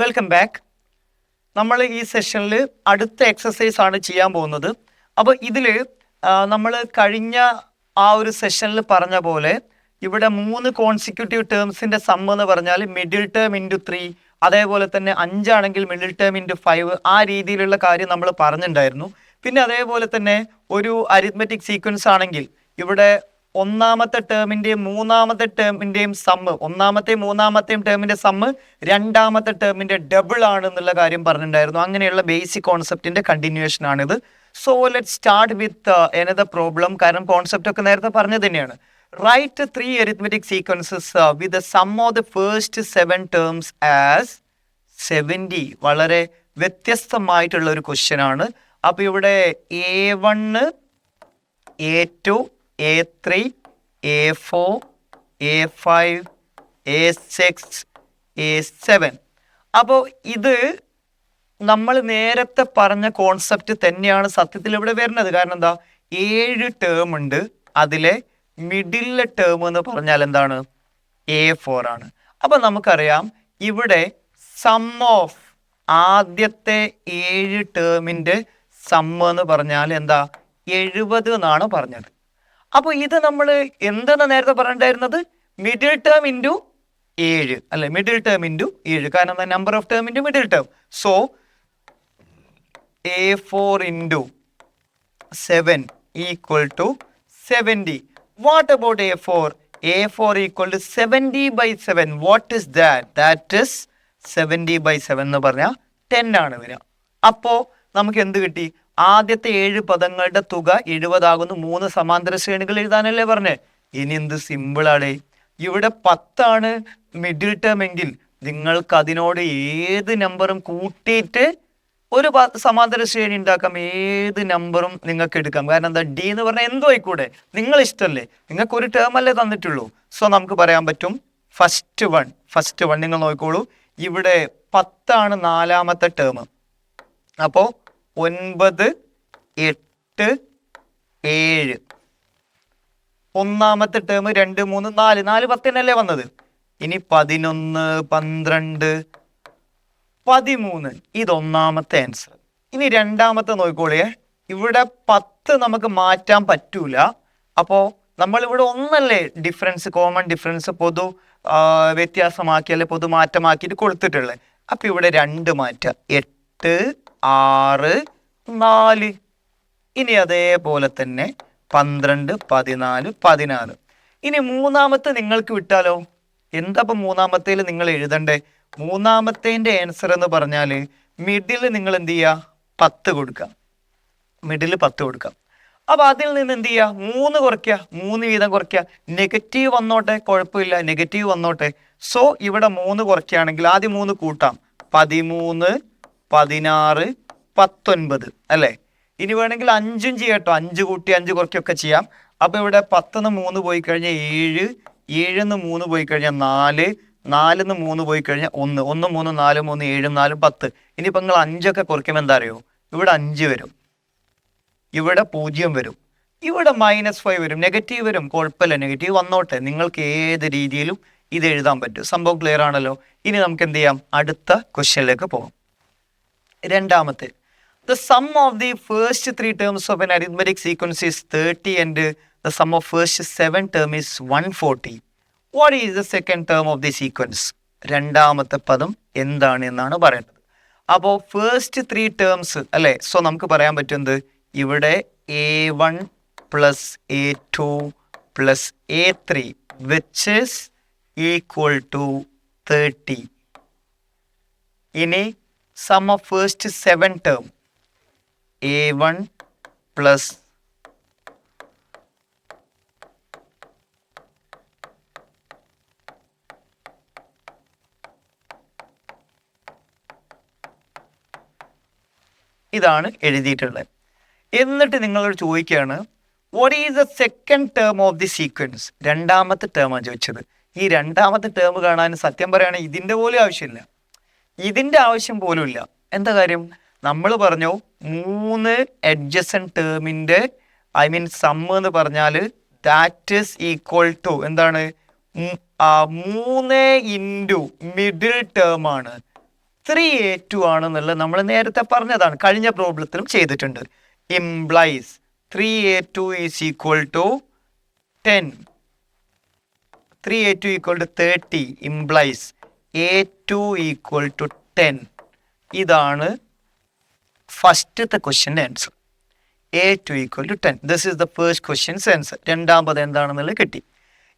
Welcome back നമ്മൾ ഈ സെഷനിൽ അടുത്ത എക്സസൈസ് ആണ് ചെയ്യാൻ പോകുന്നത്. അപ്പോൾ ഇതിൽ നമ്മൾ കഴിഞ്ഞ ആ ഒരു സെഷനിൽ പറഞ്ഞ പോലെ ഇവിടെ മൂന്ന് കോൺസിക്യൂട്ടീവ് ടേംസിന്റെ സം എന്ന് പറഞ്ഞാൽ മിഡിൽ ടേം ഇന്റു ത്രീ അതേപോലെ തന്നെ അഞ്ചാണെങ്കിൽ മിഡിൽ ടേം ഇന്റു ഫൈവ് ആ രീതിയിലുള്ള കാര്യം നമ്മൾ പറഞ്ഞിട്ടുണ്ടായിരുന്നു. പിന്നെ അതേപോലെ തന്നെ ഒരു അരിത്മെറ്റിക് സീക്വൻസ് ആണെങ്കിൽ ഇവിടെ ഒന്നാമത്തെ ടേമിന്റെയും മൂന്നാമത്തെ ടേമിന്റെയും സമ്മ് ഒന്നാമത്തെ മൂന്നാമത്തെയും ടേമിന്റെ സമ്മ് രണ്ടാമത്തെ ടേമിന്റെ ഡബിൾ ആണ് എന്നുള്ള കാര്യം പറഞ്ഞിട്ടുണ്ടായിരുന്നു. അങ്ങനെയുള്ള ബേസിക് കോൺസെപ്റ്റിന്റെ കണ്ടിന്യൂവേഷൻ ആണിത്. So let start with another problem കാരണം കോൺസെപ്റ്റ് ഒക്കെ നേരത്തെ പറഞ്ഞത് തന്നെയാണ്. Right three arithmetic sequences with sum of the first seven terms as seventy വളരെ വ്യത്യസ്തമായിട്ടുള്ള ഒരു ക്വസ്റ്റ്യൻ ആണ്. അപ്പോൾ ഇവിടെ a one a two a three a four a five a six a seven അപ്പോൾ ഇത് നമ്മൾ നേരത്തെ പറഞ്ഞ കോൺസെപ്റ്റ് തന്നെയാണ് സത്യത്തിൽ ഇവിടെ വരുന്നത്. കാരണം എന്താ? ഏഴ് ടേം ഉണ്ട്. അതിലെ മിഡിലെ ടേം എന്ന് പറഞ്ഞാൽ എന്താണ്? എ ഫോർ ആണ്. അപ്പൊ നമുക്കറിയാം ഇവിടെ സം ഓഫ് ആദ്യത്തെ ഏഴ് ടേമിന്റെ സം എന്ന് പറഞ്ഞാൽ എന്താ? എഴുപത് എന്നാണ് പറഞ്ഞത്. അപ്പോൾ ഇത് നമ്മൾ എന്താണ് നേരത്തെ പറഞ്ഞിട്ടുണ്ടായിരുന്നത്? മിഡിൽ ടേം ഇന്റു ഏഴ്. അല്ലെ? മിഡിൽ ടേം ഇന്റു ഏഴ്. കാരണം number of term into middle term so a four into seven equal to seventy what about a four a four equal to seventy by seven what is that that is seventy by seven എന്ന് പറഞ്ഞാൽ ten ആണ് വരിക. അപ്പോൾ നമുക്ക് എന്ത് കിട്ടി? ആദ്യത്തെ ഏഴ് പദങ്ങളുടെ തുക എഴുപതാകുന്നു. മൂന്ന് സമാന്തര ശ്രേണികൾ എഴുതാനല്ലേ പറഞ്ഞേ? ഇനി എന്ത് സിമ്പിളാണ് ഇവിടെ പത്താണ് മിഡിൽ ടേം എങ്കിൽ നിങ്ങൾക്ക് അതിനോട് ഏത് നമ്പറും കൂട്ടിയിട്ട് ഒരു സമാന്തര ശ്രേണി ഉണ്ടാക്കാം. ഏത് നമ്പറും നിങ്ങൾക്ക് എടുക്കാം. കാരണം എന്താ? ഡി എന്ന് പറഞ്ഞാൽ എന്തോ ആയിക്കൂടെ? നിങ്ങൾ ഇഷ്ടമല്ലേ നിങ്ങൾക്ക് ഒരു ടേം അല്ലേ തന്നിട്ടുള്ളൂ. സോ നമുക്ക് പറയാൻ പറ്റും ഫസ്റ്റ് വൺ ഫസ്റ്റ് വൺ നിങ്ങൾ നോക്കിക്കോളൂ. ഇവിടെ പത്താണ് നാലാമത്തെ ടേം അപ്പോൾ ഒൻപത് എട്ട് ഏഴ്. ഒന്നാമത്തെ ടേം രണ്ട് മൂന്ന് നാല്. നാല് പത്തിനല്ലേ വന്നത്? ഇനി പതിനൊന്ന് പന്ത്രണ്ട് പതിമൂന്ന്. ഇതൊന്നാമത്തെ ആൻസർ ഇനി രണ്ടാമത്തെ നോക്കിക്കോളിയേ. ഇവിടെ പത്ത് നമുക്ക് മാറ്റാൻ പറ്റൂല. അപ്പോൾ നമ്മളിവിടെ ഒന്നല്ലേ ഡിഫറൻസ് കോമൺ ഡിഫറൻസ് പൊതു വ്യത്യാസമാക്കി അല്ലെ പൊതു മാറ്റമാക്കിയിട്ട് കൊടുത്തിട്ടുള്ളത് അപ്പം ഇവിടെ രണ്ട് മാറ്റം. എട്ട് ആറ് നാല്. ഇനി അതേപോലെ തന്നെ പന്ത്രണ്ട് പതിനാല് പതിനാറ് ഇനി മൂന്നാമത്തെ നിങ്ങൾക്ക് വിട്ടാലോ? എന്താ ഇപ്പം മൂന്നാമത്തേൽ നിങ്ങൾ എഴുതണ്ടേ? മൂന്നാമത്തേന്റെ ആൻസർ എന്ന് പറഞ്ഞാൽ മിഡിൽ നിങ്ങൾ എന്ത് ചെയ്യുക പത്ത് കൊടുക്കാം. മിഡിൽ പത്ത് കൊടുക്കാം. അപ്പൊ അതിൽ നിന്ന് എന്ത് ചെയ്യുക മൂന്ന് കുറയ്ക്കുക മൂന്ന് വീതം കുറയ്ക്കുക നെഗറ്റീവ് വന്നോട്ടെ? കുഴപ്പമില്ല. നെഗറ്റീവ് വന്നോട്ടെ. സോ ഇവിടെ മൂന്ന് കുറയ്ക്കുകയാണെങ്കിൽ ആദ്യം മൂന്ന് കൂട്ടാം. പതിമൂന്ന് പതിനാറ് പത്തൊൻപത് അല്ലേ? ഇനി വേണമെങ്കിൽ അഞ്ചും ചെയ്യട്ടോ അഞ്ച് കൂട്ടി അഞ്ച് കുറയ്ക്കൊക്കെ ചെയ്യാം. അപ്പോൾ ഇവിടെ പത്തുനിന്ന് മൂന്ന് പോയി കഴിഞ്ഞാൽ ഏഴ് ഏഴിന്ന് മൂന്ന് പോയി കഴിഞ്ഞാൽ നാല് നാലിന്ന് മൂന്ന് പോയി കഴിഞ്ഞാൽ ഒന്ന്. ഒന്ന് മൂന്ന് നാല് മൂന്ന് ഏഴും നാലും പത്ത്. ഇനിയിപ്പോൾ നിങ്ങൾ അഞ്ചൊക്കെ കുറയ്ക്കുമ്പോൾ എന്താ അറിയോ? ഇവിടെ അഞ്ച് വരും. ഇവിടെ പൂജ്യം വരും. ഇവിടെ മൈനസ് ഫൈവ് വരും. നെഗറ്റീവ് വരും. കുഴപ്പമില്ല. നെഗറ്റീവ് വന്നോട്ടെ. നിങ്ങൾക്ക് ഏത് രീതിയിലും ഇത് എഴുതാൻ പറ്റും. സംഭവം ക്ലിയർ ആണല്ലോ? ഇനി നമുക്ക് എന്ത് ചെയ്യാം? അടുത്ത ക്വസ്റ്റ്യനിലേക്ക് പോകാം. രണ്ടാമത്തെ. The sum of the first three terms of an arithmetic sequence is thirty and the sum of first seven term is one forty what is the second term of the sequence രണ്ടാമത്തെ പദം എന്താണ് എന്നാണ് പറയുന്നത്. അപ്പോൾ first three terms അല്ലേ? So നമുക്ക് പറയാൻ പറ്റുന്നത് ഇവിടെ a one plus a two plus a three which is equal to thirty ഇനി of first seven term a one plus ഇതാണ് എഴുതിയിട്ടുള്ളത്. എന്നിട്ട് നിങ്ങളോട് ചോദിക്കുകയാണ് what is the second term of the sequence രണ്ടാമത്തെ ടേമാണ് ചോദിച്ചത്. ഈ രണ്ടാമത്തെ ടേം കാണാൻ സത്യം പറയുകയാണെങ്കിൽ ഇതിന്റെ പോലും ആവശ്യമില്ല. ഇതിന്റെ ആവശ്യം പോലും ഇല്ല എന്താ കാര്യം? നമ്മൾ പറഞ്ഞു മൂന്ന് എഡ്ജസൺ ടേമിന്റെ ഐ മീൻ സം എന്ന് പറഞ്ഞാൽ ദാറ്റ് ഈസ് ഈക്വൽ ടു എന്താണ്? മൂന്ന് ഇന്റു മിഡിൽ ടേം ആണ്. ത്രീ എ ടു ആണെന്നുള്ളത് നമ്മൾ നേരത്തെ പറഞ്ഞതാണ്. കഴിഞ്ഞ പ്രോബ്ലത്തിലും ചെയ്തിട്ടുണ്ട്. Implies three a two is equal to ten three a two equal to thirty implies a two equal to ten ഇതാണ് ഫസ്റ്റത്തെ ക്വസ്റ്റ്യന്റെ answer a two equal to ten this is the first question's answer രണ്ടാമത് എന്താണെന്നുള്ളത് കിട്ടി.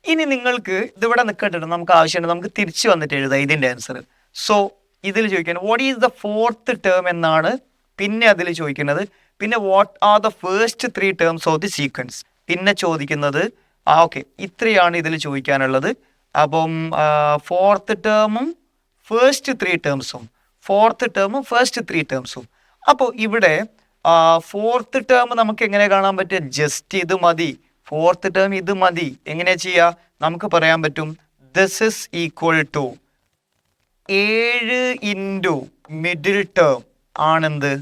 ഇനി നിങ്ങൾക്ക് ഇതിവിടെ നിൽക്കട്ടെ നമുക്ക് ആവശ്യമുണ്ട്. നമുക്ക് തിരിച്ചു വന്നിട്ട് എഴുതാം ഇതിന്റെ ആൻസർ സോ ഇതിൽ ചോദിക്കുന്നത് what is the fourth term എന്നാണ് പിന്നെ അതിൽ ചോദിക്കുന്നത്. പിന്നെ what are the first three terms of the sequence പിന്നെ ചോദിക്കുന്നത് ആ ഓക്കെ ഇത്രയാണ് ഇതിൽ ചോദിക്കാനുള്ളത്. അപ്പം ഫോർത്ത് ടേമും ഫേസ്റ്റ് ത്രീ ടേംസും ഫോർത്ത് ടേമും ഫേസ്റ്റ് ത്രീ ടേംസും അപ്പോൾ ഇവിടെ ഫോർത്ത് ടേം നമുക്ക് എങ്ങനെ കാണാൻ പറ്റുക ജസ്റ്റ് ഇത് മതി. ഫോർത്ത് ടേം ഇത് മതി. എങ്ങനെ ചെയ്യുക നമുക്ക് പറയാൻ പറ്റും. ദിസ് ഇസ് ഈക്വൽ ടു ഏഴ് ഇന്റു മിഡിൽ ടേം ആണെന്ത്?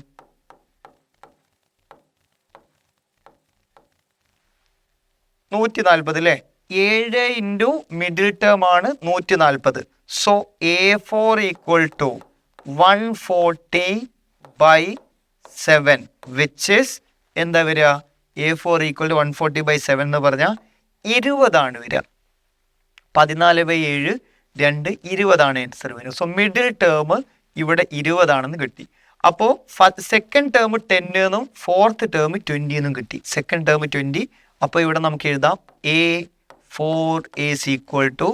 നൂറ്റി നാൽപ്പത് അല്ലേ ഏഴ് ഇന്റു മിഡിൽ ടേം ആണ് നൂറ്റി നാൽപ്പത് so a four equal to one forty by seven which is എന്താ വരിക? A four equal to one forty by seven എന്ന് പറഞ്ഞാൽ ഇരുപതാണ് വരിക. പതിനാല് ബൈ ഏഴ് രണ്ട് ഇരുപതാണ് ആൻസർ വരിക. സോ മിഡിൽ ടേം ഇവിടെ ഇരുപതാണെന്ന് കിട്ടി. അപ്പോൾ സെക്കൻഡ് ടേം ടെന്നും ഫോർത്ത് ടേം ട്വന്റിന്നും കിട്ടി. സെക്കൻഡ് ടേം ട്വന്റി അപ്പോൾ ഇവിടെ നമുക്ക് എഴുതാം a four is equal to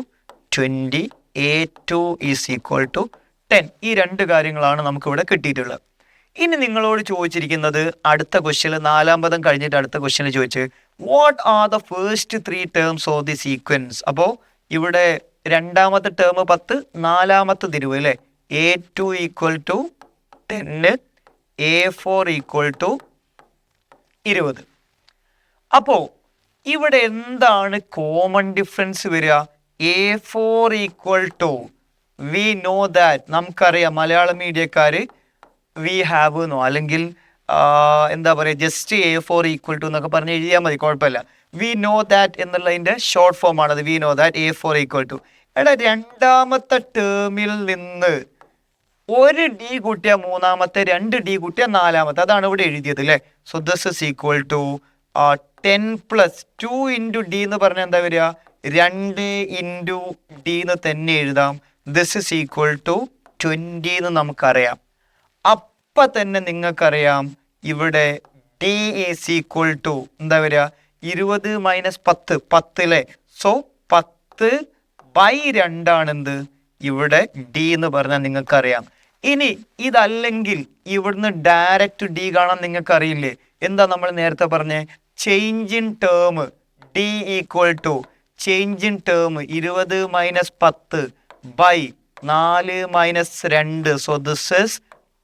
twenty a two is equal to ten ഈ രണ്ട് കാര്യങ്ങളാണ് നമുക്കിവിടെ കിട്ടിയിട്ടുള്ളത്. ഇനി നിങ്ങളോട് ചോദിച്ചിരിക്കുന്നത് അടുത്ത ക്വസ്റ്റ്യൻ നാലാം പദം കഴിഞ്ഞിട്ട് അടുത്ത ക്വസ്റ്റ്യനിൽ ചോദിച്ച് what are the first three terms of the sequence അപ്പോൾ ഇവിടെ രണ്ടാമത്തെ ടേം പത്ത് നാലാമത്തെ തിരിവ് അല്ലേ? എ ടു ഈക്വൽ ടു ടെന്ന് എ ഫോർ ഈക്വൽ ടു ഇരുപത്. അപ്പോൾ ഇവിടെ എന്താണ് കോമൺ ഡിഫറൻസ് വരിക? A four equal to we know that നമുക്കറിയാം മലയാള മീഡിയക്കാർ വി ഹാവ് എന്നോ അല്ലെങ്കിൽ എന്താ പറയുക just a four equal to എന്നൊക്കെ പറഞ്ഞ് എഴുതിയാൽ മതി കുഴപ്പമില്ല. വി നോ ദാറ്റ് എന്നുള്ളതിന്റെ ഷോർട്ട് ഫോം ആണത്. We know that a four equal to എടാ രണ്ടാമത്തെ ടേമിൽ നിന്ന് ഒരു ഡി കൂട്ടിയ മൂന്നാമത്തെ രണ്ട് ഡി കൂട്ടിയ നാലാമത്തെ. അതാണ് ഇവിടെ എഴുതിയത് അല്ലേ? So this is equal to ten plus two into d എന്ന് പറഞ്ഞാൽ എന്താ വരിക? രണ്ട് ഇന്റു ഡി എന്ന് തന്നെ എഴുതാം. This is equal to twenty എന്ന് നമുക്കറിയാം. അപ്പം തന്നെ നിങ്ങൾക്കറിയാം ഇവിടെ ഡി ഈസ് ഈക്വൽ ടു എന്താ വരിക? ഇരുപത് മൈനസ് പത്ത് പത്തിലെ സോ പത്ത് ബൈ രണ്ടാണെന്ത് ഇവിടെ ഡി എന്ന് പറഞ്ഞാൽ നിങ്ങൾക്കറിയാം ഇനി ഇതല്ലെങ്കിൽ ഇവിടുന്ന് ഡയറക്റ്റ് ഡി കാണാൻ നിങ്ങൾക്കറിയില്ലേ എന്താ നമ്മൾ നേരത്തെ പറഞ്ഞേ? Change in term d equal to change in term ഇരുപത് മൈനസ് പത്ത് ബൈ നാല് മൈനസ് രണ്ട്. So this is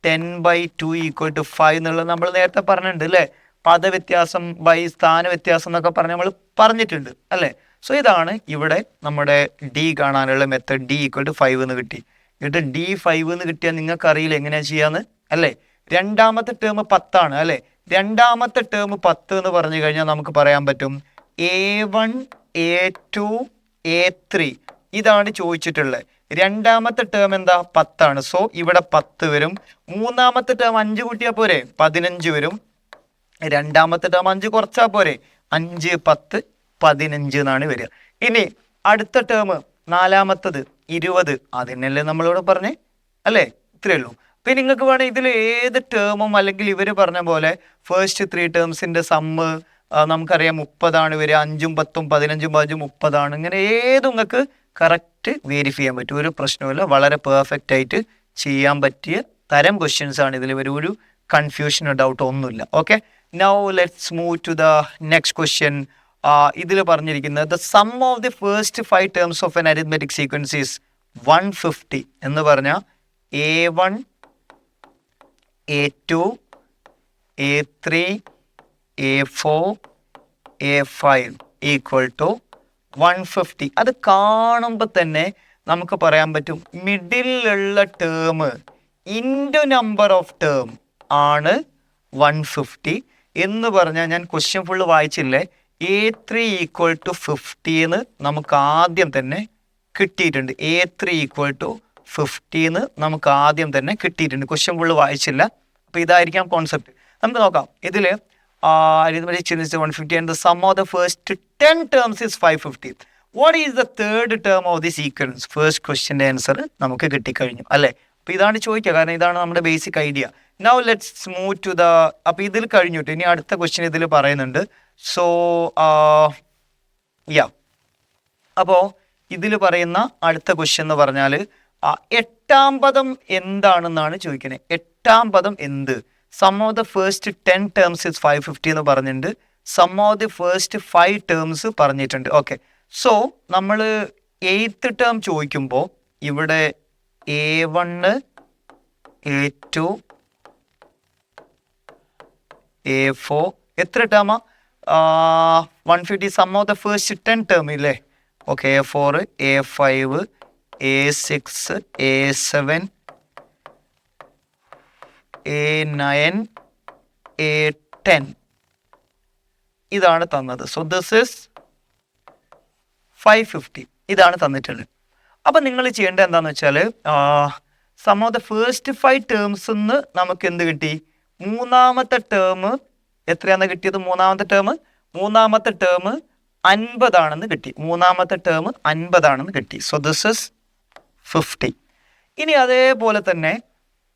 ten by two equal to five എന്നുള്ളത് നമ്മൾ നേരത്തെ പറഞ്ഞിട്ടുണ്ട് അല്ലേ? പദവ്യത്യാസം ബൈ സ്ഥാന വ്യത്യാസം എന്നൊക്കെ പറഞ്ഞ് നമ്മൾ പറഞ്ഞിട്ടുണ്ട് അല്ലേ? സോ ഇതാണ് ഇവിടെ നമ്മുടെ ഡി കാണാനുള്ള method d equal to five എന്ന് കിട്ടി. എന്നിട്ട് ഡി ഫൈവ് എന്ന് കിട്ടിയാൽ നിങ്ങൾക്ക് അറിയില്ല എങ്ങനെയാ ചെയ്യാന്ന് അല്ലേ? രണ്ടാമത്തെ ടേം പത്താണ് അല്ലേ? രണ്ടാമത്തെ ടേം പത്ത് എന്ന് പറഞ്ഞു കഴിഞ്ഞാൽ നമുക്ക് പറയാൻ പറ്റും a one a two a three ഇതാണ് ചോദിച്ചിട്ടുള്ളത്. രണ്ടാമത്തെ ടേം എന്താ? പത്താണ്. സോ ഇവിടെ പത്ത് വരും. മൂന്നാമത്തെ ടേം അഞ്ച് കൂട്ടിയാൽ പോരെ? പതിനഞ്ച് വരും. രണ്ടാമത്തെ ടേം അഞ്ച് കുറച്ചാൽ പോരെ? അഞ്ച് പത്ത് പതിനഞ്ച് എന്നാണ് വരിക. ഇനി അടുത്ത ടേം നാലാമത്തത് ഇരുപത്. അതിനല്ലേ നമ്മളിവിടെ പറഞ്ഞേ? അല്ലേ? ഇത്രയേ ഉള്ളൂ. പിന്നെ നിങ്ങൾക്ക് വേണേൽ ഇതിൽ ഏത് ടേമും അല്ലെങ്കിൽ ഇവർ പറഞ്ഞ പോലെ ഫസ്റ്റ് ത്രീ ടേംസിന്റെ സമ്മ് നമുക്കറിയാം മുപ്പതാണ് വരിക അഞ്ചും പത്തും പതിനഞ്ചും പതിനഞ്ചും മുപ്പതാണ്. ഇങ്ങനെ ഏത് നിങ്ങൾക്ക് കറക്റ്റ് വേരിഫൈ ചെയ്യാൻ പറ്റും. ഒരു പ്രശ്നവുമില്ല. വളരെ പെർഫെക്റ്റ് ആയിട്ട് ചെയ്യാൻ പറ്റിയ തരം ക്വസ്റ്റ്യൻസ് ആണ് ഇതിൽ വരും. ഒരു കൺഫ്യൂഷനോ ഡൗട്ടോ ഒന്നുമില്ല. Okay now let's move to the next question ഇതിൽ പറഞ്ഞിരിക്കുന്നത് the sum of the first five terms of an arithmetic sequence one fifty എന്ന് പറഞ്ഞാൽ a one a two a three a four a five equal to one fifty അത് കാണുമ്പോൾ തന്നെ നമുക്ക് പറയാൻ പറ്റും മിഡിലുള്ള term into number of term ആണ് one fifty എന്ന് പറഞ്ഞാൽ ഞാൻ question full വായിച്ചില്ലേ? A three equal to fifty എന്ന് നമുക്ക് ആദ്യം തന്നെ കിട്ടിയിട്ടുണ്ട്. എ ത്രീ ഈക്വൽ ടു ഫിഫ്റ്റീന്ന് നമുക്ക് ആദ്യം തന്നെ കിട്ടിയിട്ടുണ്ട്. ക്വസ്റ്റ്യൻ ഫുള്ള് വായിച്ചില്ല. അപ്പോൾ ഇതായിരിക്കാം കോൺസെപ്റ്റ് നമുക്ക് നോക്കാം. ഇതിൽ ചിന്തിച്ച് one fifty and the sum of the first ten terms is five fifty what is the third term of the sequence first ക്വസ്റ്റ്യന്റെ answer നമുക്ക് കിട്ടിക്കഴിഞ്ഞു അല്ലേ? അപ്പോൾ ഇതാണ് ചോദിക്കുക. കാരണം ഇതാണ് നമ്മുടെ basic idea now let's move to the അപ്പോൾ ഇതിൽ കഴിഞ്ഞിട്ട് ഇനി അടുത്ത ക്വസ്റ്റ്യൻ ഇതിൽ പറയുന്നുണ്ട്. സോ യാ അപ്പോൾ ഇതിൽ പറയുന്ന അടുത്ത ക്വസ്റ്റ്യൻ എന്ന് പറഞ്ഞാൽ എട്ടാം പദം എന്താണെന്നാണ് ചോദിക്കുന്നത് എട്ടാം പദം എന്ത്? Sum of the first ten terms is five fifty എന്ന് പറഞ്ഞിട്ടുണ്ട്. Sum of the first five terms പറഞ്ഞിട്ടുണ്ട്. ഓക്കെ സോ നമ്മൾ എയ്ത്ത് ടേം ചോദിക്കുമ്പോൾ ഇവിടെ a one a two a four എത്ര ടേമാ one fifty sum of the first ten term ഇല്ലേ? Okay a four a five a six a seven a nine a ten ഇതാണ് തന്നത്. So this is five fifty ഇതാണ് തന്നിട്ടുള്ളത്. അപ്പം നിങ്ങൾ ചെയ്യേണ്ടത് എന്താണെന്ന് വെച്ചാൽ sum of the first five terms നിന്ന് നമുക്ക് എന്ത് കിട്ടി? മൂന്നാമത്തെ ടേം എത്രയാണ് കിട്ടിയത്? മൂന്നാമത്തെ ടേം മൂന്നാമത്തെ ടേം അൻപതാണെന്ന് കിട്ടി. മൂന്നാമത്തെ ടേം അൻപതാണെന്ന് കിട്ടി. സോ ദിസ് ഇസ് ഫിഫ്റ്റി ഇനി അതേപോലെ തന്നെ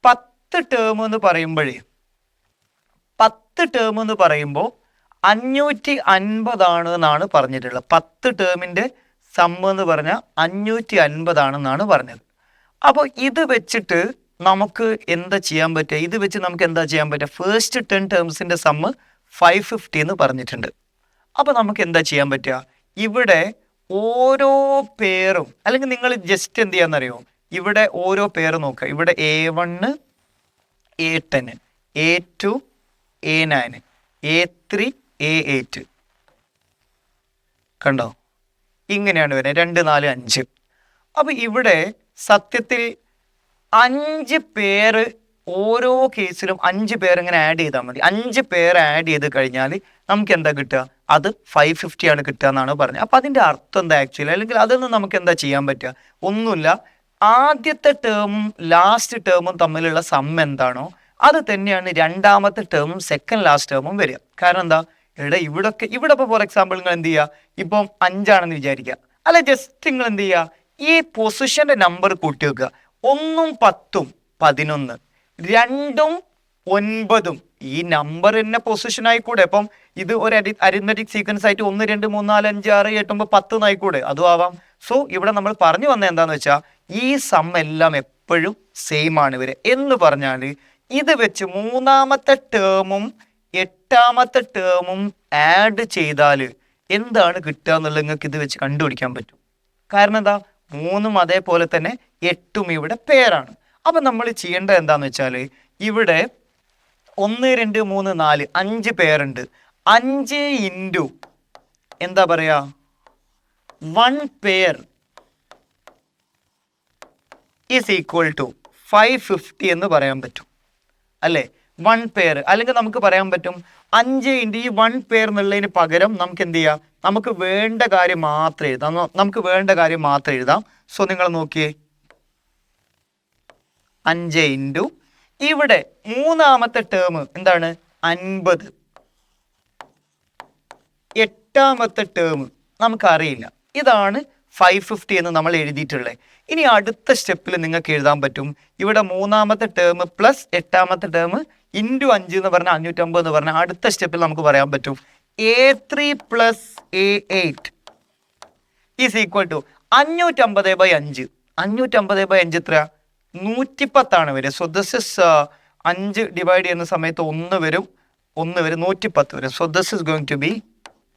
പത്ത് ടേം എന്ന് പറയുമ്പോഴേ പത്ത് ടേം എന്ന് പറയുമ്പോൾ അഞ്ഞൂറ്റി അൻപതാണ് എന്നാണ് പറഞ്ഞിട്ടുള്ളത്. പത്ത് ടേമിന്റെ സം എന്ന് പറഞ്ഞാൽ അഞ്ഞൂറ്റി അൻപതാണെന്നാണ് പറഞ്ഞത്. അപ്പോൾ ഇത് വെച്ചിട്ട് നമുക്ക് എന്താ ചെയ്യാൻ പറ്റുക? ഇത് വെച്ച് നമുക്ക് എന്താ ചെയ്യാൻ പറ്റുക? ഫേസ്റ്റ് ടെൻ ടേംസിന്റെ സമ്മ് ഫൈവ് ഫിഫ്റ്റി എന്ന് പറഞ്ഞിട്ടുണ്ട്. അപ്പോൾ നമുക്ക് എന്താ ചെയ്യാൻ പറ്റുക? ഇവിടെ ഓരോ പേരും അല്ലെങ്കിൽ നിങ്ങൾ ജസ്റ്റ് എന്ത് ചെയ്യാന്നറിയോ? ഇവിടെ ഓരോ പേര് നോക്കുക. ഇവിടെ a one a ten a two a nine a three a eight കണ്ടോ? ഇങ്ങനെയാണ് വരുന്നത്. രണ്ട് നാല് അഞ്ച്. അപ്പോൾ ഇവിടെ സത്യത്തിൽ അഞ്ച് പേര് ഓരോ കേസിലും അഞ്ച് പേരിങ്ങനെ ആഡ് ചെയ്താൽ മതി. അഞ്ച് പേർ ആഡ് ചെയ്ത് കഴിഞ്ഞാൽ നമുക്ക് എന്താ കിട്ടുക? അത് ഫൈവ് ഫിഫ്റ്റി ആണ് കിട്ടുക എന്നാണ് പറഞ്ഞത്. അപ്പം അതിന്റെ അർത്ഥം എന്താ ആക്ച്വലി അല്ലെങ്കിൽ അതൊന്നും നമുക്ക് എന്താ ചെയ്യാൻ പറ്റുക? ഒന്നുമില്ല. ആദ്യത്തെ ടേമും ലാസ്റ്റ് ടേമും തമ്മിലുള്ള സം എന്താണോ അത് തന്നെയാണ് രണ്ടാമത്തെ ടേമും സെക്കൻഡ് ലാസ്റ്റ് ടേമും വരിക. കാരണം എന്താ? ഇവിടെ ഇവിടൊക്കെ ഇവിടെ ഇപ്പോൾ ഫോർ എക്സാമ്പിൾ നിങ്ങൾ എന്ത് ചെയ്യുക ഇപ്പം അഞ്ചാണെന്ന് വിചാരിക്കുക. അല്ല ജസ്റ്റ് നിങ്ങൾ എന്ത് ചെയ്യുക ഈ പൊസിഷന്റെ നമ്പർ കൂട്ടി വെക്കുക. ഒന്നും പത്തും പതിനൊന്ന് രണ്ടും ഒൻപതും. ഈ നമ്പർ തന്നെ പൊസിഷൻ കൂടെ ഇപ്പം ഇത് ഒരു അരി അരിത്തറ്റിക് സീക്വൻസ് ആയിട്ട് ഒന്ന് രണ്ട് മൂന്ന് നാല് അഞ്ച് ആറ് എട്ട് ഒമ്പത് പത്ത് ആയിക്കൂടെ അതും ആവാം. സോ ഇവിടെ നമ്മൾ പറഞ്ഞു വന്നത് എന്താണെന്ന് വെച്ചാൽ ഈ സം എല്ലാം എപ്പോഴും സെയിം ആണ് ഇവർ. എന്ന് പറഞ്ഞാൽ ഇത് വെച്ച് മൂന്നാമത്തെ ടേമും എട്ടാമത്തെ ടേമും ആഡ് ചെയ്താൽ എന്താണ് കിട്ടുക എന്നുള്ളത് നിങ്ങൾക്ക് ഇത് വെച്ച് കണ്ടുപിടിക്കാൻ പറ്റും. കാരണം എന്താ? മൂന്നും അതേപോലെ തന്നെ എട്ടും ഇവിടെ പേരാണ് അപ്പം നമ്മൾ ചെയ്യേണ്ടത് എന്താന്ന് വെച്ചാൽ ഇവിടെ ഒന്ന് രണ്ട് മൂന്ന് നാല് അഞ്ച് പേരുണ്ട് അഞ്ച് ഇന്റു എന്താ പറയാ? One pair is equal to five fifty എന്ന് പറയാൻ പറ്റും. അല്ലേ? വൺ പെയർ അല്ലെങ്കിൽ നമുക്ക് പറയാൻ പറ്റും അഞ്ച് ഇന്റു ഈ വൺ പെയർ എന്നുള്ളതിന് പകരം നമുക്ക് എന്ത് ചെയ്യാം? നമുക്ക് വേണ്ട കാര്യം മാത്രം എഴുതാം. നമുക്ക് വേണ്ട കാര്യം മാത്രം എഴുതാം. സോ നിങ്ങൾ നോക്കിയേ. അഞ്ച് ഇന്റു ഇവിടെ മൂന്നാമത്തെ ടേം എന്താണ്? അൻപത്. എട്ടാമത്തെ ടേം നമുക്കറിയില്ല. ഇതാണ് ഫൈവ് ഫിഫ്റ്റി എന്ന് നമ്മൾ എഴുതിയിട്ടുള്ളത് ഇനി അടുത്ത സ്റ്റെപ്പിൽ നിങ്ങൾക്ക് എഴുതാൻ പറ്റും. ഇവിടെ മൂന്നാമത്തെ ടേം പ്ലസ് എട്ടാമത്തെ ടേം ഇന്റു അഞ്ച് എന്ന് പറഞ്ഞാൽ അഞ്ഞൂറ്റമ്പത് എന്ന് പറഞ്ഞാൽ അടുത്ത സ്റ്റെപ്പിൽ നമുക്ക് പറയാൻ പറ്റും. A three plus a eight is equal to അഞ്ഞൂറ്റമ്പത് ബൈ അഞ്ച്. അഞ്ഞൂറ്റമ്പത് ബൈ അഞ്ച് എത്ര നൂറ്റിപ്പത്താണ് വരിക. സോ ദിസ് ഇസ് അഞ്ച് ഡിവൈഡ് ചെയ്യുന്ന സമയത്ത് ഒന്ന് വരും. ഒന്ന് വരും നൂറ്റിപ്പത്ത് വരും. So this is going to be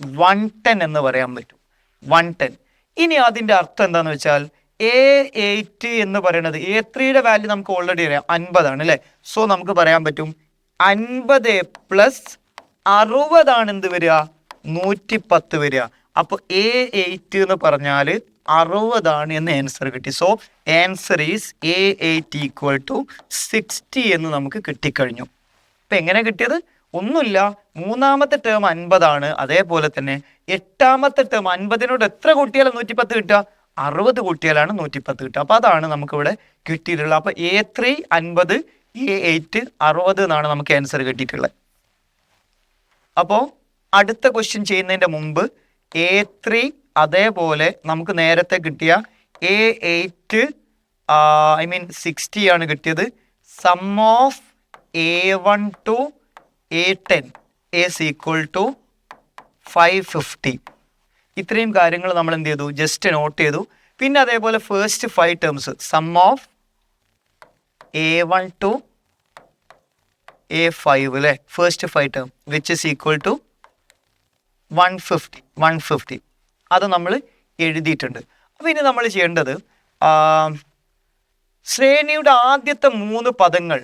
one ten എന്ന് പറയാൻ പറ്റും. വൺ ടെൻ ഇനി അതിന്റെ അർത്ഥം എന്താണെന്ന് വെച്ചാൽ എ എയ്റ്റ് എന്ന് പറയുന്നത് എ ത്രീയുടെ വാല്യൂ നമുക്ക് ഓൾറെഡി അറിയാം. അൻപതാണ് അല്ലേ? സോ നമുക്ക് പറയാൻ പറ്റും അൻപത് പ്ലസ് അറുപതാണ് എന്ത് വരിക? നൂറ്റി പത്ത് വരിക. അപ്പോൾ എ എയ്റ്റ് എന്ന് പറഞ്ഞാൽ അറുപതാണ് എന്ന് ആൻസർ കിട്ടി. So answer is a eight equal to sixty എന്ന് നമുക്ക് കിട്ടിക്കഴിഞ്ഞു. അപ്പം എങ്ങനെ കിട്ടിയത്? ഒന്നുമില്ല. മൂന്നാമത്തെ ടേം അൻപതാണ്. അതേപോലെ തന്നെ എട്ടാമത്തെ ടേം അൻപതിനോട് എത്ര കൂട്ടിയാലും നൂറ്റിപ്പത്ത് കിട്ടുക? അറുപത് കൂട്ടിയാലാണ് നൂറ്റിപ്പത്ത് കിട്ടുക. അപ്പോൾ അതാണ് നമുക്കിവിടെ കിട്ടിയിട്ടുള്ളത്. അപ്പോൾ എ ത്രീ അൻപത് എ എയ്റ്റ് അറുപത് എന്നാണ് നമുക്ക് ആൻസർ കിട്ടിയിട്ടുള്ളത്. അപ്പോൾ അടുത്ത ക്വസ്റ്റ്യൻ ചെയ്യുന്നതിന്റെ മുമ്പ് എ ത്രീ അതേപോലെ നമുക്ക് നേരത്തെ കിട്ടിയ a eight I mean sixty ആണ് കിട്ടിയത്. Sum of a one to a ten is equal to five fifty ഇത്രയും കാര്യങ്ങൾ നമ്മൾ എന്ത് ചെയ്തു? ജസ്റ്റ് നോട്ട് ചെയ്തു. പിന്നെ അതേപോലെ first five terms sum of a one to a five അല്ലേ first five term which is equal to one fifty one fifty അത് നമ്മൾ എഴുതിയിട്ടുണ്ട്. അപ്പോൾ ഇനി നമ്മൾ ചെയ്യേണ്ടത് ശ്രേണിയുടെ ആദ്യത്തെ മൂന്ന് പദങ്ങൾ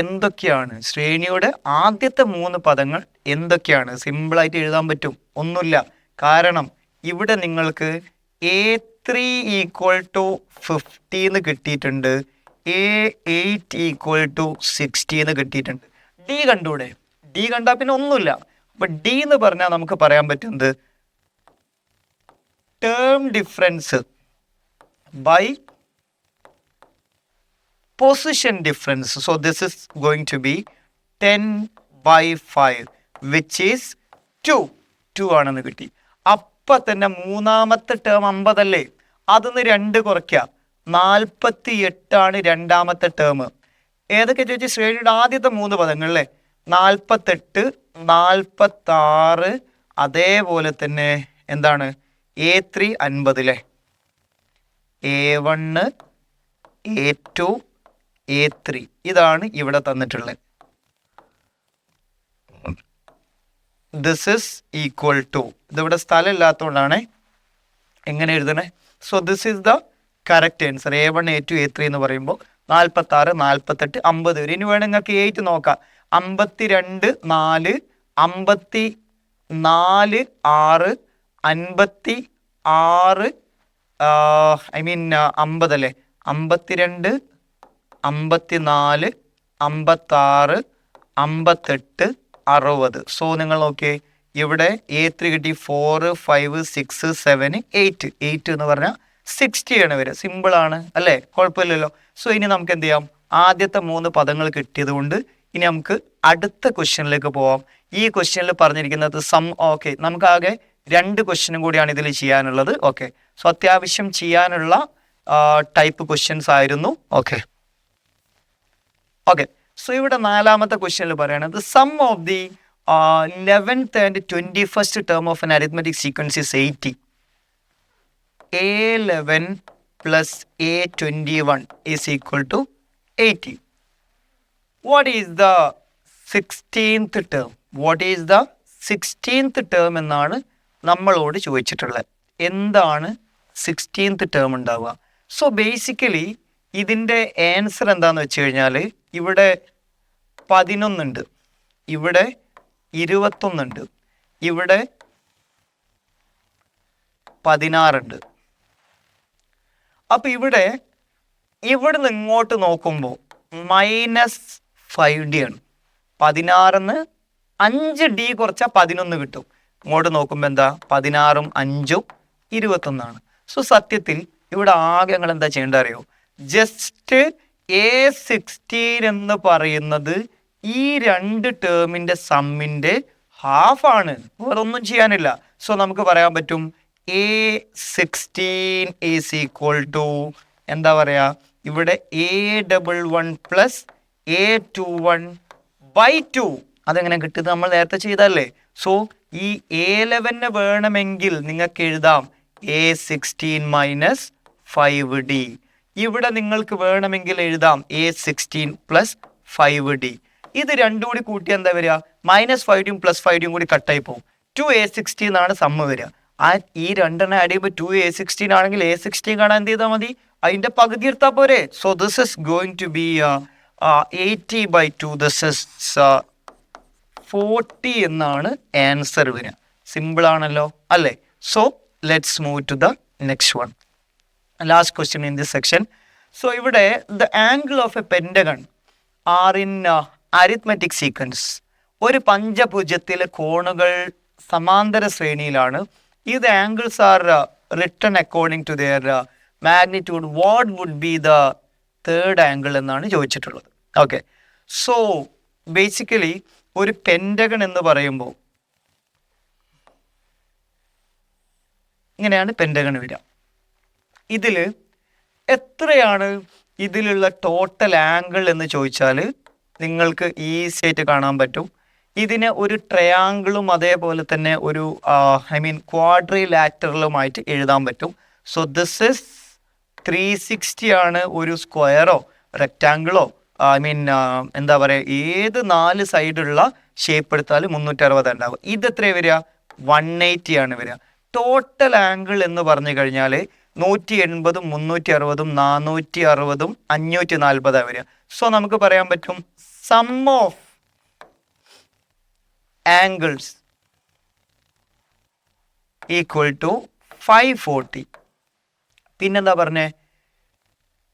എന്തൊക്കെയാണ്? ശ്രേണിയുടെ ആദ്യത്തെ മൂന്ന് പദങ്ങൾ എന്തൊക്കെയാണ്? സിമ്പിളായിട്ട് എഴുതാൻ പറ്റും. ഒന്നുമില്ല. കാരണം ഇവിടെ നിങ്ങൾക്ക് എ ത്രീ ഈക്വൽ ടു ഫിഫ്റ്റീന്ന് കിട്ടിയിട്ടുണ്ട്. എ എയ്റ്റ് ഈക്വൽ ടു സിക്സ്റ്റീന്ന് കിട്ടിയിട്ടുണ്ട്. ഡി കണ്ടൂടെ ഡി കണ്ടാൽ പിന്നെ ഒന്നുമില്ല. അപ്പൊ ഡി എന്ന് പറഞ്ഞാൽ നമുക്ക് പറയാൻ പറ്റുന്നത് term difference by position difference. So this is going to be 10 by 5 which is 2. 2 ആണെന്ന് കിട്ടി. അപ്പൊ തന്നെ മൂന്നാമത്തെ ടേം അമ്പതല്ലേ അതിന്ന് രണ്ട് കുറയ്ക്കുക നാൽപ്പത്തി എട്ടാണ് രണ്ടാമത്തെ ടേം ഏതൊക്കെ ചോദിച്ചു? ശ്രേണിയുടെ ആദ്യത്തെ മൂന്ന് പദങ്ങൾ അല്ലേ? നാൽപ്പത്തെട്ട് നാൽപ്പത്താറ് അതേപോലെ തന്നെ എന്താണ്? A three അൻപതിലെ a one a two a three ഇതാണ് ഇവിടെ തന്നിട്ടുള്ളത്. ദിസ് ഇസ് ഈക്വൽ ടു ഇതിവിടെ സ്ഥലം ഇല്ലാത്തതുകൊണ്ടാണ് എങ്ങനെ എഴുതണേ? So this is the correct answer a one a two a three എന്ന് പറയുമ്പോൾ നാൽപ്പത്തി ആറ് നാൽപ്പത്തെട്ട് അമ്പത് വരെ. ഇനി വേണമെങ്കിൽ നിങ്ങൾക്ക് എയ്റ്റ് നോക്കാം. അമ്പത്തി രണ്ട് നാല് അമ്പത്തി നാല് ആറ് അൻപത്തി ആറ് ഐ മീൻ അമ്പതല്ലേ അമ്പത്തിരണ്ട് അമ്പത്തിനാല് അമ്പത്താറ് അമ്പത്തെട്ട് അറുപത്. സോ നിങ്ങൾ നോക്കിയേ ഇവിടെ എ ത്രീ കിട്ടി four five six seven eight eight എന്ന് പറഞ്ഞാൽ സിക്സ്റ്റി ആണ് വരിക. സിമ്പിൾ ആണ് അല്ലേ? കുഴപ്പമില്ലല്ലോ. സോ ഇനി നമുക്ക് എന്ത് ചെയ്യാം? ആദ്യത്തെ മൂന്ന് പദങ്ങൾ കിട്ടിയത് കൊണ്ട് ഇനി നമുക്ക് അടുത്ത ക്വസ്റ്റ്യനിലേക്ക് പോവാം. ഈ ക്വസ്റ്റ്യനിൽ പറഞ്ഞിരിക്കുന്നത് സം ഓക്കെ നമുക്ക് ആകെ രണ്ട് ക്വസ്റ്റ്യനും കൂടിയാണ് ഇതിൽ ചെയ്യാനുള്ളത്. ഓക്കെ സോ അത്യാവശ്യം ചെയ്യാനുള്ള ടൈപ്പ് ക്വസ്റ്റ്യൻസ് ആയിരുന്നു. ഓക്കെ ഓക്കെ സോ ഇവിടെ നാലാമത്തെ ക്വസ്റ്റ്യനിൽ പറയുന്നത് sum of the eleventh and twenty first term of an arithmetic sequence is eighty a eleven plus a twenty one is equal to eighty what is the sixteenth term what is the sixteenth term എന്നാണ് നമ്മളോട് ചോദിച്ചിട്ടുള്ളത്. എന്താണ് sixteenth term ഉണ്ടാവുക? So basically ഇതിന്റെ answer എന്താണെന്ന് വെച്ച് കഴിഞ്ഞാൽ ഇവിടെ പതിനൊന്നുണ്ട്. ഇവിടെ ഇരുപത്തൊന്നുണ്ട്. ഇവിടെ പതിനാറുണ്ട്. അപ്പൊ ഇവിടെ ഇവിടുന്ന് ഇങ്ങോട്ട് നോക്കുമ്പോൾ മൈനസ് ഫൈവ് ഡി ആണ്. പതിനാറിന്ന് അഞ്ച് ഡി കുറച്ചാൽ പതിനൊന്ന് കിട്ടും. ഇങ്ങോട്ട് നോക്കുമ്പോൾ എന്താ? പതിനാറും അഞ്ചും ഇരുപത്തൊന്നാണ്. സോ സത്യത്തിൽ ഇവിടെ ആകെ ഞങ്ങൾ എന്താ ചെയ്യേണ്ടത് അറിയോ? ജസ്റ്റ് എ സിക്സ്റ്റീൻ എന്ന് പറയുന്നത് ഈ രണ്ട് ടേമിന്റെ സമ്മിന്റെ ഹാഫ് ആണ് വേറെ ഒന്നും ചെയ്യാനില്ല. സോ നമുക്ക് പറയാൻ പറ്റും a sixteen is equal to എന്താ പറയാ? ഇവിടെ a double one plus a two one by two അതെങ്ങനെ കിട്ടുന്നത് നമ്മൾ നേരത്തെ ചെയ്തല്ലേ സോ ഈ എ ലെവന് വേണമെങ്കിൽ നിങ്ങൾക്ക് എഴുതാം a sixteen minus five d ഇവിടെ നിങ്ങൾക്ക് വേണമെങ്കിൽ എഴുതാം a sixteen plus five d ഇത് രണ്ടും കൂടി കൂട്ടി എന്താ വരിക? മൈനസ് ഫൈവ് ഡിയും പ്ലസ് ഫൈവ് ഡിയും കൂടി കട്ടായി പോകും. ടു എ സിക്സ്റ്റീൻ എന്നാണ് സമ്മ വരിക. ആ ഈ രണ്ടെണ്ണം ആഡ് ചെയ്യുമ്പോൾ ടു എ സിക്സ്റ്റീൻ ആണെങ്കിൽ എ സിക്സ്റ്റീൻ കാണാൻ എന്ത് ചെയ്താൽ മതി? അതിന്റെ പകുതി എടുത്താൽ പോരെ. So this is going to be eighty by two this is forty എന്നാണ് ആൻസർ വരിക. സിമ്പിൾ ആണല്ലോ. അല്ലേ? So let's move to the next one last question in this section so ഇവിടെ the angle of a pentagon are in arithmetic sequence ഒരു പഞ്ചഭുജത്തിലെ കോണുകൾ സമാന്തര ശ്രേണിയിലാണ്. ഇത് angles are written according to their magnitude what would be the third angle എന്നാണ് ചോദിച്ചിട്ടുള്ളത്. Okay so basically ഒരു പെൻഡഗൺ എന്ന് പറയുമ്പോൾ ഇങ്ങനെയാണ് പെൻഡഗൺ വരിക. ഇതിൽ എത്രയാണ് ഇതിലുള്ള ടോട്ടൽ ആംഗിൾ എന്ന് ചോദിച്ചാൽ നിങ്ങൾക്ക് ഈസി ആയിട്ട് കാണാൻ പറ്റും. ഇതിനെ ഒരു ട്രയാങ്കിളും അതേപോലെ തന്നെ ഒരു ഐ മീൻ ക്വാഡ്രി ലാറ്ററലുമായിട്ട് എഴുതാൻ പറ്റും. So this is three sixty ആണ് ഒരു സ്ക്വയറോ റെക്റ്റാങ്കിളോ ഐ മീൻ എന്താ പറയുക ഏത് നാല് സൈഡുള്ള ഷേപ്പ് എടുത്താലും മുന്നൂറ്റി അറുപത് ഉണ്ടാകും ഇത് എത്ര വരിക? വൺ എയ്റ്റി ആണ് വരിക. ടോട്ടൽ ആംഗിൾ എന്ന് പറഞ്ഞു കഴിഞ്ഞാൽ നൂറ്റി എൺപതും മുന്നൂറ്റി അറുപതും നാനൂറ്റി അറുപതും അഞ്ഞൂറ്റി നാൽപ്പതാണ് വരിക. സോ നമുക്ക് പറയാൻ പറ്റും sum of angles equal to five forty പിന്നെന്താ പറഞ്ഞേ?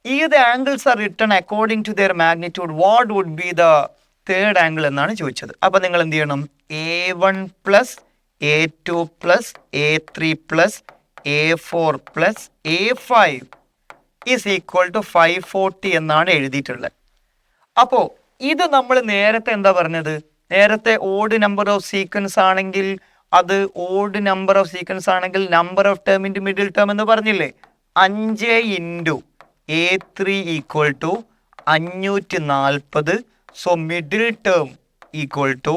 ഈ the angles are written according to their magnitude what would be the third angle എന്നാണ് ചോദിച്ചത്. അപ്പം നിങ്ങൾ എന്ത് ചെയ്യണം? A one plus A two plus A three plus A four plus A five is equal to five forty എന്നാണ് എഴുതിയിട്ടുള്ളത്. അപ്പോൾ ഇത് നമ്മൾ നേരത്തെ എന്താ പറഞ്ഞത്? നേരത്തെ ഓഡ് നമ്പർ ഓഫ് സീക്വൻസ് ആണെങ്കിൽ അത് ഓഡ് നമ്പർ ഓഫ് സീക്വൻസ് ആണെങ്കിൽ number of term into middle term എന്ന് പറഞ്ഞില്ലേ? അഞ്ച് into A three equal to അഞ്ഞൂറ്റി നാൽപ്പത് so middle term equal to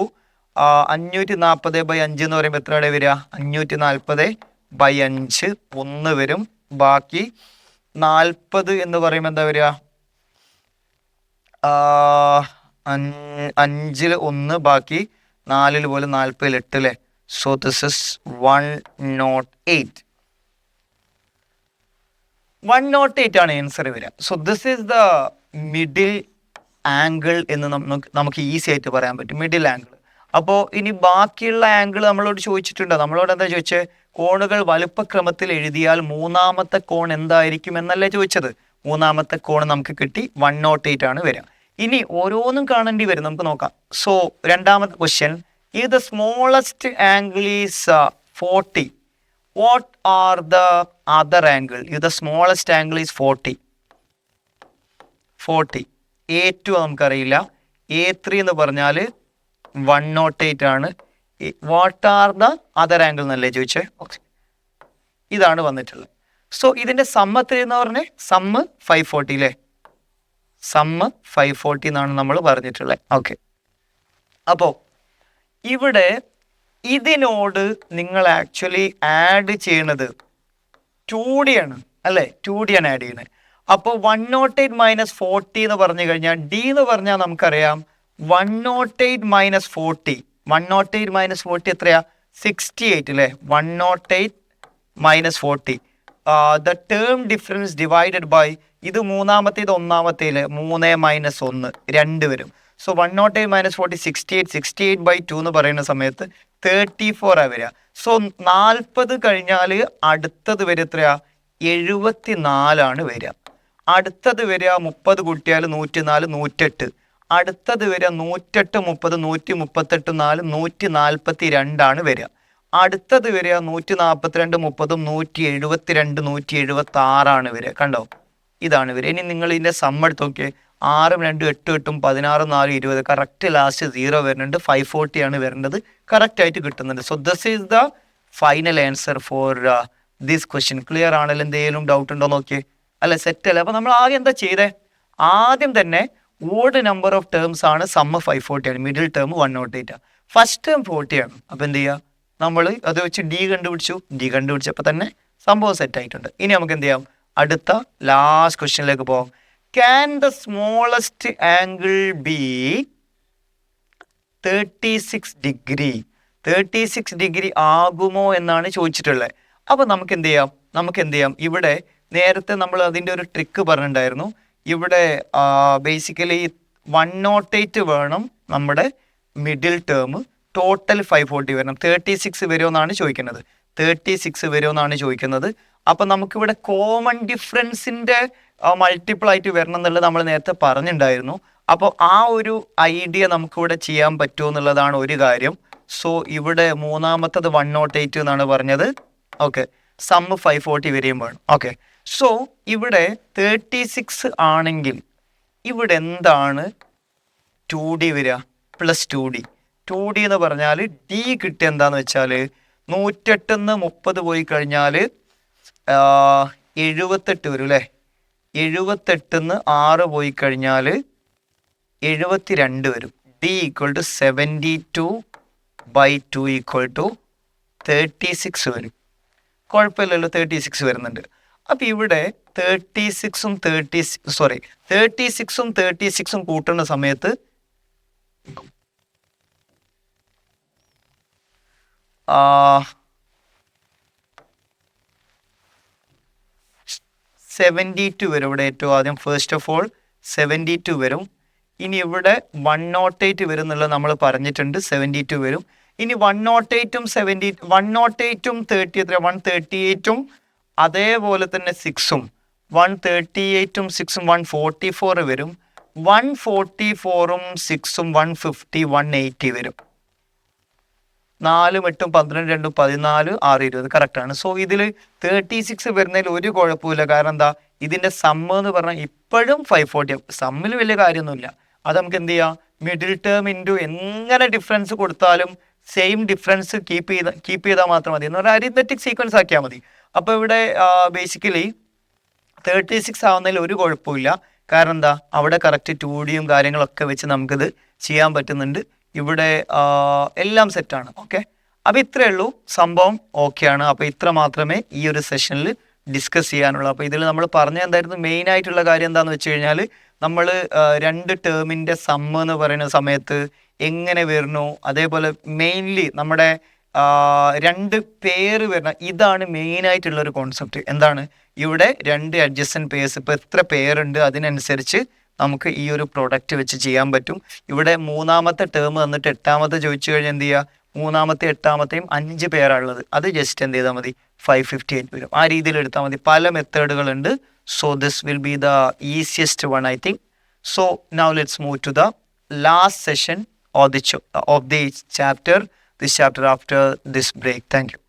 അഞ്ഞൂറ്റി നാൽപ്പത് ബൈ അഞ്ച് എന്ന് പറയുമ്പോൾ എത്രയുടെ വരിക? അഞ്ഞൂറ്റി നാൽപ്പത് ബൈ അഞ്ച് ഒന്ന് വരും. ബാക്കി നാൽപ്പത് എന്ന് പറയുമ്പോൾ എന്താ വരിക? അഞ്ചിൽ ഒന്ന് ബാക്കി നാലിൽ പോലെ നാൽപ്പതിൽ എട്ട് അല്ലേ so this is one nought eight one nought eight ആണ് ആൻസർ വരിക. So this is the middle angle എന്ന് നമുക്ക് നമുക്ക് ഈസി ആയിട്ട് പറയാൻ പറ്റും. മിഡിൽ ആംഗിൾ അപ്പോൾ ഇനി ബാക്കിയുള്ള ആംഗിൾ നമ്മളോട് ചോദിച്ചിട്ടുണ്ട്? നമ്മളോട് എന്താ ചോദിച്ചത് കോണുകൾ വലുപ്പക്രമത്തിൽ എഴുതിയാൽ മൂന്നാമത്തെ കോൺ എന്തായിരിക്കും എന്നല്ലേ ചോദിച്ചത്. മൂന്നാമത്തെ കോൺ നമുക്ക് കിട്ടി വൺ നോട്ട് എയ്റ്റ് ആണ് വരിക. ഇനി ഓരോന്നും കാണേണ്ടി വരും. നമുക്ക് നോക്കാം. സോ രണ്ടാമത്തെ ക്വസ്റ്റ്യൻ ഈ the smallest angle is forty what are the other angle ഈ the smallest angle is forty forty A two നമുക്കറിയില്ല. എ ത്രീ എന്ന് പറഞ്ഞാൽ വൺ നോട്ട് എയ്റ്റ് ആണ്. What are the other angle എന്നല്ലേ ചോദിച്ചേ? ഓക്കെ ഇതാണ് വന്നിട്ടുള്ളത്. സോ ഇതിന്റെ സമ്മ എത്ര എന്ന് പറഞ്ഞേ? സമ്മ് ഫൈവ് ഫോർട്ടി അല്ലേ സമ്മ് ഫൈവ് ഫോർട്ടി എന്നാണ് നമ്മൾ പറഞ്ഞിട്ടുള്ളത്. ഓക്കെ അപ്പോൾ ഇവിടെ ഇതിനോട് നിങ്ങൾ ആക്ച്വലി ആഡ് ചെയ്യണത് ടു ഡി ആണ് അല്ലേ? ടു ഡി ആണ് ആഡ് ചെയ്യുന്നത് അപ്പോൾ one nought eight minus forty എന്ന് പറഞ്ഞു കഴിഞ്ഞാൽ ഡി എന്ന് പറഞ്ഞാൽ നമുക്കറിയാം one nought eight minus forty one nought eight minus forty എത്രയാ? സിക്സ്റ്റി എയ്റ്റ് അല്ലേ one nought eight minus forty the term difference divided by ഇത് മൂന്നാമത്തേത് ഒന്നാമത്തേൽ മൂന്ന് മൈനസ് ഒന്ന്. രണ്ട് വരും. So one nought eight minus forty sixty eight sixty eight by two എന്ന് പറയുന്ന സമയത്ത് തേർട്ടി ഫോർ ആ വരിക സോ നാൽപ്പത് കഴിഞ്ഞാൽ അടുത്തത് വരെ എത്രയാ? എഴുപത്തി നാലാണ് വരിക അടുത്തത് വരിക മുപ്പത് കൂട്ടിയാൽ നൂറ്റി നാല് നൂറ്റെട്ട്. അടുത്തത് വരിക നൂറ്റെട്ട് മുപ്പത് നൂറ്റി മുപ്പത്തെട്ട് നാല് നൂറ്റി നാൽപ്പത്തി രണ്ടാണ് വരിക. അടുത്തത് വരിക നൂറ്റി നാൽപ്പത്തിരണ്ട് മുപ്പതും നൂറ്റി എഴുപത്തിരണ്ട് നൂറ്റി എഴുപത്തി ആറാണ് വരിക. കണ്ടോ? ഇതാണ് വരിക. ഇനി നിങ്ങൾ ഇതിന്റെ സമ്മ എടുത്ത് നോക്കിയേ. ആറും രണ്ടും എട്ടും എട്ടും പതിനാറും നാലും ഇരുപത് കറക്റ്റ് ലാസ്റ്റ് സീറോ വരുന്നുണ്ട്. ഫൈവ് ഫോർട്ടി ആണ് വരേണ്ടത് കറക്റ്റായിട്ട് കിട്ടുന്നുണ്ട്. So this is the final answer for this question clear ആണല്ലോ? എന്തെങ്കിലും ഡൗട്ട് ഉണ്ടോ നോക്കിയേ. അല്ല സെറ്റ് അല്ല? അപ്പോൾ നമ്മൾ ആദ്യം എന്താ ചെയ്തേ? ആദ്യം തന്നെ ഓഡ് നമ്പർ ഓഫ് ടേംസ് ആണ് സമ്മ് ഫൈവ് ഫോർട്ടി ആണ്. Middle term one nought eight first term forty ആണ്. അപ്പോൾ എന്ത് ചെയ്യുക നമ്മൾ അത് വെച്ച് ഡി കണ്ടുപിടിച്ചു. ഡി കണ്ടുപിടിച്ചപ്പോൾ തന്നെ സംഭവം സെറ്റ് ആയിട്ടുണ്ട്. ഇനി നമുക്ക് എന്ത് ചെയ്യാം? അടുത്ത ലാസ്റ്റ് ക്വസ്റ്റ്യനിലേക്ക് പോകാം can the smallest angle be thirty six degree thirty six degree ആകുമോ എന്നാണ് ചോദിച്ചിട്ടുള്ളത്. അപ്പോൾ നമുക്ക് എന്ത് ചെയ്യാം? നമുക്ക് എന്ത് ചെയ്യാം? ഇവിടെ നേരത്തെ നമ്മൾ അതിന്റെ ഒരു ട്രിക്ക് പറഞ്ഞിട്ടുണ്ടായിരുന്നു. ഇവിടെ ബേസിക്കലി വൺ നോട്ട് എയ്റ്റ് വേണം നമ്മുടെ middle term total five forty വരണം. തേർട്ടി സിക്സ് വരുമെന്നാണ് ചോദിക്കുന്നത്. തേർട്ടി സിക്സ് വരുമെന്നാണ് ചോദിക്കുന്നത്. അപ്പം നമുക്കിവിടെ കോമൺ ഡിഫറൻസിന്റെ മൾട്ടിപ്പിൾ ആയിട്ട് വരണം എന്നുള്ളത് നമ്മൾ നേരത്തെ പറഞ്ഞിട്ടുണ്ടായിരുന്നു അപ്പോൾ ആ ഒരു ഐഡിയ നമുക്കിവിടെ ചെയ്യാൻ പറ്റുമോ എന്നുള്ളതാണ് ഒരു കാര്യം. സോ ഇവിടെ മൂന്നാമത്തത് വൺ നോട്ട് എയ്റ്റ് എന്നാണ് പറഞ്ഞത്. ഓക്കെ സമ്മ് ഫൈവ് ഫോർട്ടി വരെയും വേണം. ഓക്കെ സോ ഇവിടെ തേർട്ടി സിക്സ് ആണെങ്കിൽ ഇവിടെ എന്താണ് ടു ഡി വരിക? Plus two D two D എന്ന് പറഞ്ഞാൽ ഡി കിട്ടിയ എന്താന്ന് വെച്ചാൽ നൂറ്റെട്ടിന്ന് മുപ്പത് പോയി കഴിഞ്ഞാൽ എഴുപത്തെട്ട് വരും അല്ലേ? എഴുപത്തെട്ടെന്ന് ആറ് പോയി കഴിഞ്ഞാൽ എഴുപത്തി രണ്ട് വരും. D equal to seventy two by two equal to thirty six വരും. കുഴപ്പമില്ലല്ലോ തേർട്ടി സിക്സ് വരുന്നുണ്ട്. അപ്പം ഇവിടെ തേർട്ടി സിക്സും തേർട്ടി സോറി തേർട്ടി സിക്സും തേർട്ടി സിക്സും കൂട്ടുന്ന സമയത്ത് സെവന്റി ടു വരും ഇവിടെ ഏറ്റവും ആദ്യം. First of all seventy two വരും. ഇനി ഇവിടെ വൺ നോട്ട് എയ്റ്റ് വരും എന്നുള്ളത് നമ്മൾ പറഞ്ഞിട്ടുണ്ട്. സെവന്റി ടു വരും. ഇനി വൺ നോട്ട് എയ്റ്റും സെവന്റി വൺ നോട്ട് എയ്റ്റും തേർട്ടി എത്ര? വൺ തേർട്ടി എയ്റ്റും അതേപോലെ തന്നെ സിക്സും വൺ തേർട്ടി എയ്റ്റും സിക്സും വൺ ഫോർട്ടി ഫോർ വരും. വൺ ഫോർട്ടി ഫോറും സിക്സും വൺ ഫിഫ്റ്റി വൺ എയ്റ്റി വരും. നാലും എട്ടും പന്ത്രണ്ട് രണ്ടും പതിനാല് ആറ് ഇരുപത്. കറക്റ്റാണ് സോ ഇതിൽ തേർട്ടി സിക്സ് വരുന്നതിൽ ഒരു കുഴപ്പമില്ല കാരണം എന്താ? ഇതിന്റെ സമ്മ് എന്ന് പറഞ്ഞാൽ ഇപ്പോഴും ഫൈവ് ഫോർട്ടി സമ്മിൽ വലിയ കാര്യമൊന്നുമില്ല. അത് നമുക്ക് എന്ത് ചെയ്യാം? മിഡിൽ ടേം ഇന്റു എങ്ങനെ ഡിഫറൻസ് കൊടുത്താലും സെയിം ഡിഫറൻസ് കീപ്പ് ചെയ്ത കീപ്പ് ചെയ്താൽ മാത്രം മതി. എന്ന് പറഞ്ഞാൽ അരിത്മെറ്റിക് സീക്വൻസ് ആക്കിയാൽ മതി. അപ്പോൾ ഇവിടെ ബേസിക്കലി തേർട്ടി സിക്സ് ആവുന്നതിൽ ഒരു കുഴപ്പമില്ല കാരണം എന്താ? അവിടെ കറക്റ്റ് ടു ഡിയും കാര്യങ്ങളൊക്കെ വെച്ച് നമുക്കിത് ചെയ്യാൻ പറ്റുന്നുണ്ട്. ഇവിടെ എല്ലാം സെറ്റാണ് ഓക്കെ അപ്പോൾ ഇത്രയേ ഉള്ളൂ. സംഭവം ഓക്കെയാണ് അപ്പോൾ ഇത്ര മാത്രമേ ഈ ഒരു സെഷനിൽ ഡിസ്കസ് ചെയ്യാനുള്ളൂ. അപ്പോൾ ഇതിൽ നമ്മൾ പറഞ്ഞ എന്തായിരുന്നു? മെയിൻ ആയിട്ടുള്ള കാര്യം എന്താണെന്ന് വെച്ച് കഴിഞ്ഞാൽ നമ്മൾ രണ്ട് ടേമിന്റെ സമ്മ് എന്ന് പറയുന്ന സമയത്ത് എങ്ങനെ വരുന്നു? അതേപോലെ മെയിൻലി നമ്മുടെ രണ്ട് പേര് വരുന്ന ഇതാണ് മെയിൻ ആയിട്ടുള്ള ഒരു കോൺസെപ്റ്റ് എന്താണ്? ഇവിടെ രണ്ട് അഡ്ജസ്റ്റൻ പേഴ്സ് ഇപ്പോൾ എത്ര പേരുണ്ട്? അതിനനുസരിച്ച് നമുക്ക് ഈ ഒരു പ്രൊഡക്റ്റ് വെച്ച് ചെയ്യാൻ പറ്റും. ഇവിടെ മൂന്നാമത്തെ ടേം വന്നിട്ട് എട്ടാമത്തെ ചോദിച്ചു കഴിഞ്ഞാൽ എന്ത് ചെയ്യുക മൂന്നാമത്തെ എട്ടാമത്തെയും അഞ്ച് പേരാണുള്ളത് അത് ജസ്റ്റ് എന്ത് ചെയ്താൽ മതി? ഫൈവ് ഫിഫ്റ്റി എയ്റ്റ് വരും. ആ രീതിയിൽ എടുത്താൽ മതി. പല മെത്തേഡുകൾ ഉണ്ട് so this will be the easiest one I think so now let's move to the last session of the of the chapter this chapter after this break. Thank you.